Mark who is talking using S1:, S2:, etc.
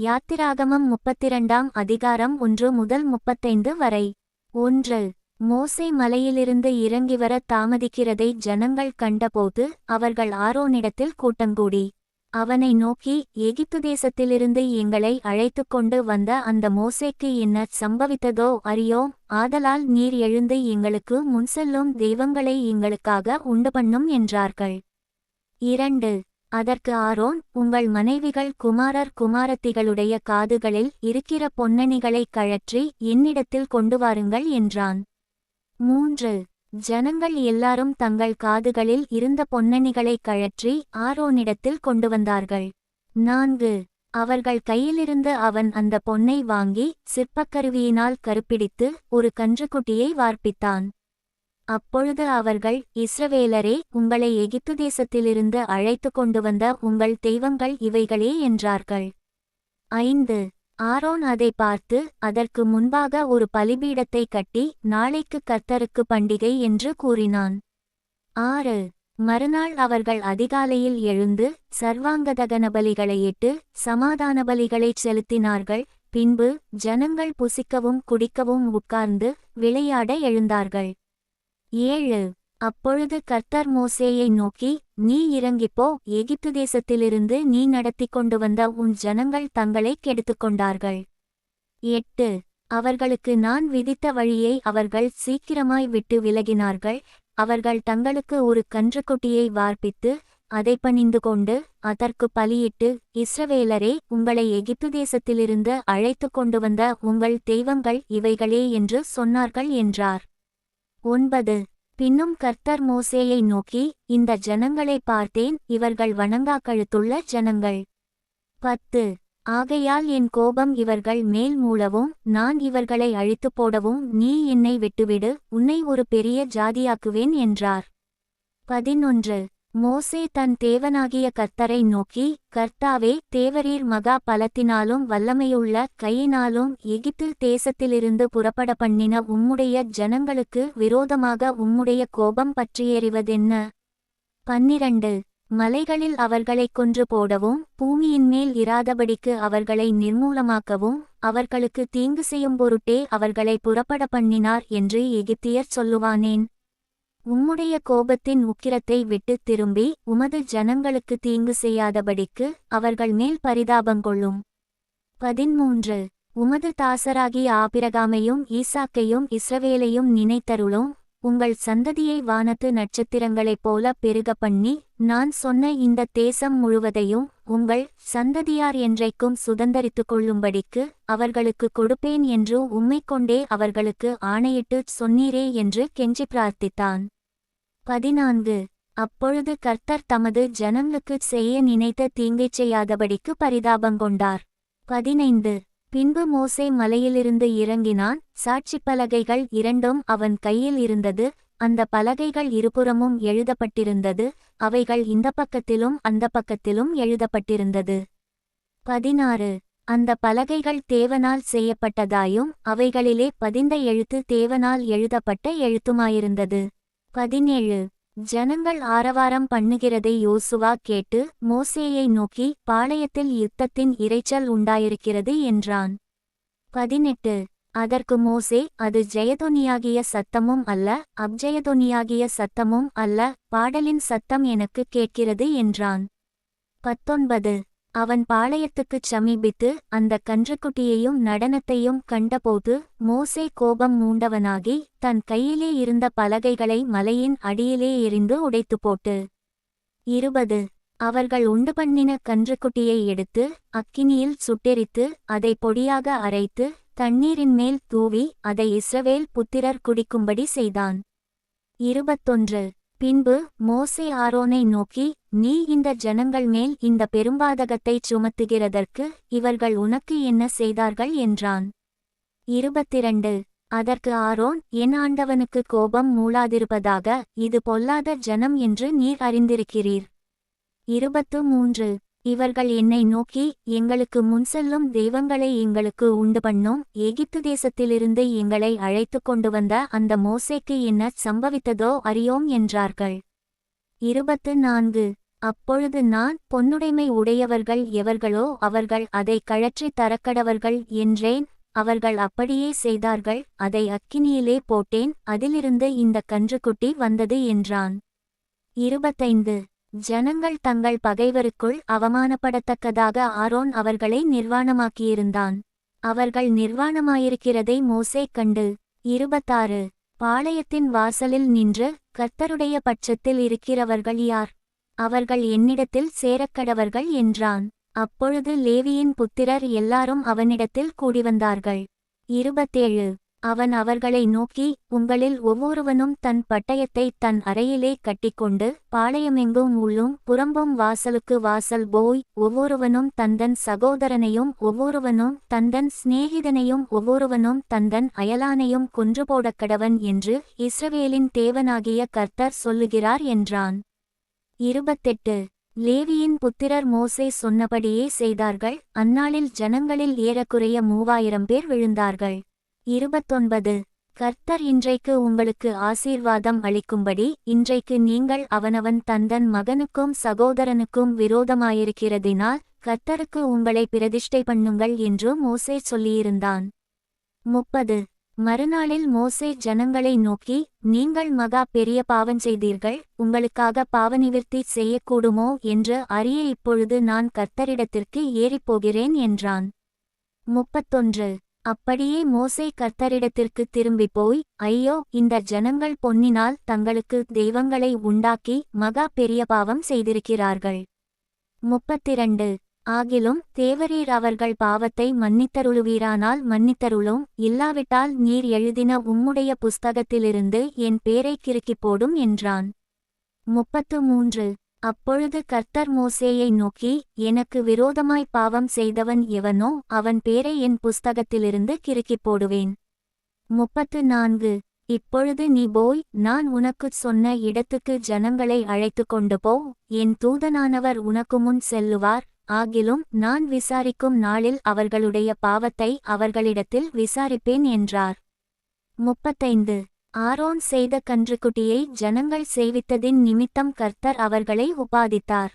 S1: யாத்திராகமம் முப்பத்திரண்டாம் அதிகாரம் ஒன்று முதல் முப்பத்தைந்து வரை. ஒன்று. மோசே மலையிலிருந்து இறங்கிவர தாமதிக்கிறதை ஜனங்கள் கண்டபோது அவர்கள் ஆரோனிடத்தில் கூட்டங்கூடி. அவனை நோக்கி எகிப்து தேசத்திலிருந்து எங்களை அழைத்துக் கொண்டு வந்த அந்த மோசேக்கு என்ன சம்பவித்ததோ அறியோம். ஆதலால் நீர் எழுந்து எங்களுக்கு முன்செல்லும் தெய்வங்களை எங்களுக்காக உண்டு பண்ணும் என்றார்கள். இரண்டு. அதற்கு ஆரோன் உங்கள் மனைவிகள் குமாரர் குமாரத்திகளுடைய காதுகளில் இருக்கிற பொன்னணிகளைக் கழற்றி என்னிடத்தில் கொண்டு வாருங்கள் என்றான். மூன்று. ஜனங்கள் எல்லாரும் தங்கள் காதுகளில் இருந்த பொன்னணிகளைக் கழற்றி ஆரோனிடத்தில் கொண்டு வந்தார்கள். நான்கு. அவர்கள் கையிலிருந்து அவன் அந்த பொன்னை வாங்கி சிற்பக்கருவியினால் கருப்பிடித்து ஒரு கன்றுக்குட்டியை வார்ப்பித்தான். அப்பொழுது அவர்கள் இஸ்ரவேலரே உங்களை எகிப்து தேசத்திலிருந்து அழைத்து கொண்டு வந்த உங்கள் தெய்வங்கள் இவைகளே என்றார்கள். ஐந்து. ஆரோன் அதை பார்த்து அதற்கு முன்பாக ஒரு பலிபீடத்தை கட்டி நாளைக்கு கர்த்தருக்கு பண்டிகை என்று கூறினான். ஆறு. மறுநாள் அவர்கள் அதிகாலையில் எழுந்து சர்வாங்கதகன பலிகளையிட்டு சமாதான பலிகளைச் செலுத்தினார்கள் பின்பு ஜனங்கள் புசிக்கவும் குடிக்கவும் உட்கார்ந்து விளையாட எழுந்தார்கள். ஏழு. அப்பொழுது கர்த்தர் மோசேயை நோக்கி நீ இறங்கிப்போ எகிப்து தேசத்திலிருந்து நீ நடத்தி கொண்டு வந்த உன் ஜனங்கள் தங்களை கெடுத்துக்கொண்டார்கள். எட்டு. அவர்களுக்கு நான் விதித்த வழியை அவர்கள் சீக்கிரமாய் விட்டு விலகினார்கள். அவர்கள் தங்களுக்கு ஒரு கன்றுக்குட்டியை வார்ப்பித்து அதை பணிந்து கொண்டு அதற்கு பலியிட்டு இஸ்ரவேலரே உங்களை எகிப்து தேசத்திலிருந்து அழைத்து கொண்டு வந்த உங்கள் தெய்வங்கள் இவைகளே என்று சொன்னார்கள் என்றார். ஒன்பது. பின்னும் கர்த்தர் மோசேயை நோக்கி இந்த ஜனங்களை பார்த்தேன் இவர்கள் வணங்கா கழுத்துள்ள ஜனங்கள். பத்து. ஆகையால் என் கோபம் இவர்கள் மேல் மூளவும் நான் இவர்களை அழித்து போடவும் நீ என்னை விட்டுவிடு உன்னை ஒரு பெரிய ஜாதியாக்குவேன் என்றார். பதினொன்று. மோசே தன் தேவனாகிய கர்த்தரை நோக்கி கர்த்தாவே தேவரீர் மகா பலத்தினாலும் வல்லமையுள்ள கையினாலும் எகிப்தில் தேசத்திலிருந்து புறப்பட பண்ணின உம்முடைய ஜனங்களுக்கு விரோதமாக உம்முடைய கோபம் பற்றியெறிவதென்ன? பன்னிரண்டு. மலைகளில் அவர்களைக் கொன்று போடவும் பூமியின்மேல் இராதபடிக்கு அவர்களை நிர்மூலமாக்கவும் அவர்களுக்கு தீங்கு செய்யும் பொருட்டே அவர்களை புறப்பட பண்ணினார் என்று எகிப்தியர் சொல்லுவானேன். உம்முடைய கோபத்தின் உக்கிரத்தை விட்டுத் திரும்பி உமது ஜனங்களுக்கு தீங்கு செய்யாதபடிக்கு அவர்கள் மேல் பரிதாபங்கொள்ளும் பதிமூன்று உமது தாசராகிய ஆபிரகாமையும் ஈசாக்கையும் இஸ்ரவேலையும் நினைத்தருளும். உங்கள் சந்ததியை வானத்து நட்சத்திரங்களைப் போல பெருக பண்ணி நான் சொன்ன இந்த தேசம் முழுவதையும் உங்கள் சந்ததியார் என்றைக்கும் சுதந்தரித்துக் கொள்ளும்படிக்கு அவர்களுக்கு கொடுப்பேன் என்று உம்மைக் கொண்டே அவர்களுக்கு ஆணையிட்டுச் சொன்னீரே என்று கெஞ்சி பிரார்த்தித்தான். பதினான்கு. அப்பொழுது கர்த்தர் தமது ஜனங்களுக்குச் செய்ய நினைத்த தீங்கைச் செய்யாதபடிக்கு பரிதாபங்கொண்டார் பதினைந்து. பின்பு மோசே மலையிலிருந்து இறங்கினான். சாட்சிப் பலகைகள் இரண்டும் அவன் கையில் இருந்தது. அந்த பலகைகள் இருபுறமும் எழுதப்பட்டிருந்தது. அவைகள் இந்த பக்கத்திலும் அந்த பக்கத்திலும் எழுதப்பட்டிருந்தது. பதினாறு. அந்த பலகைகள் தேவனால் செய்யப்பட்டதாயும் அவைகளிலே பதிந்த எழுத்து தேவனால் எழுதப்பட்ட எழுத்துமாயிருந்தது. பதினேழு. ஜனங்கள் ஆரவாரம் பண்ணுகிறதை யோசுவா கேட்டு மோசேயை நோக்கி பாளையத்தில் யுத்தத்தின் இரைச்சல் உண்டாயிருக்கிறது என்றான். பதினெட்டு. அதற்கு மோசே அது ஜெயதொனியாகிய சத்தமும் அல்ல அப்ஜெயதொனியாகிய சத்தமும் அல்ல பாடலின் சத்தம் எனக்கு கேட்கிறது என்றான். பத்தொன்பது. அவன் பாளையத்துக்குச் சமீபித்து அந்த கன்றுக்குட்டியையும் நடனத்தையும் கண்டபோது மோசே கோபம் மூண்டவனாகி தன் கையிலே இருந்த பலகைகளை மலையின் அடியிலே எரிந்து உடைத்து போட்டு இருபது. அவர்கள் உண்டு பண்ணின கன்றுக்குட்டியை எடுத்து அக்கினியில் சுட்டெரித்து அதை பொடியாக அரைத்து தண்ணீரின் மேல் தூவி அதை இஸ்ரவேல் புத்திரர் குடிக்கும்படி செய்தான். இருபத்தொன்று. பின்பு மோசே ஆரோனை நோக்கி நீ இந்த ஜனங்கள் மேல் இந்த பெரும்பாதகத்தைச் சுமத்துகிறதற்கு இவர்கள் உனக்கு என்ன செய்தார்கள்? என்றான். இருபத்திரண்டு. அதற்கு ஆரோன் என் ஆண்டவனுக்கு கோபம் மூளாதிருப்பதாக இது பொல்லாத ஜனம் என்று நீர் அறிந்திருக்கிறீர். இருபத்து மூன்று. இவர்கள் என்னை நோக்கி எங்களுக்கு முன் செல்லும் தெய்வங்களை எங்களுக்கு உண்டு பண்ணும். எகிப்து தேசத்திலிருந்து எங்களை அழைத்து கொண்டு வந்த அந்த மோசேக்கு என்ன சம்பவித்ததோ அறியோம் என்றார்கள். இருபத்து நான்கு அப்பொழுது நான் பொன்னுடைமை உடையவர்கள் எவர்களோ அவர்கள் அதை கழற்றித் தரக்கடவர்கள் என்றேன். அவர்கள் அப்படியே செய்தார்கள் அதை அக்கினியிலே போட்டேன் அதிலிருந்து இந்த கன்றுக்குட்டி வந்தது என்றான். இருபத்தைந்து. ஜனங்கள் தங்கள் பகைவருக்குள் அவமானப்படத்தக்கதாக ஆரோன் அவர்களை நிர்வாணமாக்கியிருந்தான். அவர்கள் நிர்வாணமாயிருக்கிறதை மோசே கண்டு இருபத்தாறு பாளையத்தின் வாசலில் நின்று கர்த்தருடைய பட்சத்தில் இருக்கிறவர்கள் யார்? அவர்கள் என்னிடத்தில் சேரக்கடவர்கள் என்றான். அப்பொழுது லேவியின் புத்திரர் எல்லாரும் அவனிடத்தில் கூடிவந்தார்கள். இருபத்தேழு அவன் அவர்களை நோக்கி உங்களில் ஒவ்வொருவனும் தன் பட்டயத்தை தன் அறையிலே கட்டிக்கொண்டு பாளையமெங்கும் உள்ளும் புறம்பும் வாசலுக்கு வாசல் போய் ஒவ்வொருவனும் தந்தன் சகோதரனையும் ஒவ்வொருவனும் தந்தன் சிநேகிதனையும் ஒவ்வொருவனும் தந்தன் அயலானையும் கொன்று போடக்கடவன் என்று இஸ்ரவேலின் தேவனாகிய கர்த்தர் சொல்லுகிறார் என்றான். இருபத்தெட்டு. லேவியின் புத்திரர் மோசே சொன்னபடியே செய்தார்கள். அந்நாளில் ஜனங்களில் ஏறக்குறைய மூவாயிரம் பேர் விழுந்தார்கள். இருபத்தொன்பது. கர்த்தர் இன்றைக்கு உங்களுக்கு ஆசீர்வாதம் அளிக்கும்படி இன்றைக்கு நீங்கள் அவனவன் தந்தன் மகனுக்கும் சகோதரனுக்கும் விரோதமாயிருக்கிறதினால் கர்த்தருக்கு உங்களை பிரதிஷ்டை பண்ணுங்கள் என்று மோசே சொல்லியிருந்தான். முப்பது. மறுநாளில் மோசே ஜனங்களை நோக்கி நீங்கள் மகா பெரிய பாவம் செய்தீர்கள் உங்களுக்காக பாவநிவிற்த்தி செய்யக்கூடுமோ என்று அறிய இப்பொழுது நான் கர்த்தரிடத்திற்கு ஏறிப்போகிறேன் என்றான். முப்பத்தொன்று. அப்படியே மோசே கர்த்தரிடத்திற்கு திரும்பிப் போய் ஐயோ இந்த ஜனங்கள் பொன்னினால் தங்களுக்கு தெய்வங்களை உண்டாக்கி மகா பெரிய பாவம் செய்திருக்கிறார்கள். முப்பத்திரண்டு. ஆகிலும் தேவரீர் அவர்கள் பாவத்தை மன்னித்தருளுவீரானால் மன்னித்தருளும். இல்லாவிட்டால் நீர் எழுதின உம்முடைய புஸ்தகத்திலிருந்து என் பேரை கிறுக்கிப் போடும் என்றான். முப்பத்து மூன்று. அப்பொழுது கர்த்தர் மோசேயை நோக்கி எனக்கு விரோதமாய் பாவம் செய்தவன் எவனோ அவன் பேரை என் புஸ்தகத்திலிருந்து கிறுக்கிப் போடுவேன். முப்பத்து நான்கு இப்பொழுது நீ போய் நான் உனக்குச் சொன்ன இடத்துக்கு ஜனங்களை அழைத்து கொண்டு போ என் தூதனானவர் உனக்கு முன் செல்லுவார். ஆகிலும் நான் விசாரிக்கும் நாளில் அவர்களுடைய பாவத்தை அவர்களிடத்தில் விசாரிப்பேன் என்றார். முப்பத்தைந்து. ஆரோன் செய்த கன்றுக்குட்டியை ஜனங்கள் சேவித்ததின் நிமித்தம் கர்த்தர் அவர்களை உபாதித்தார்.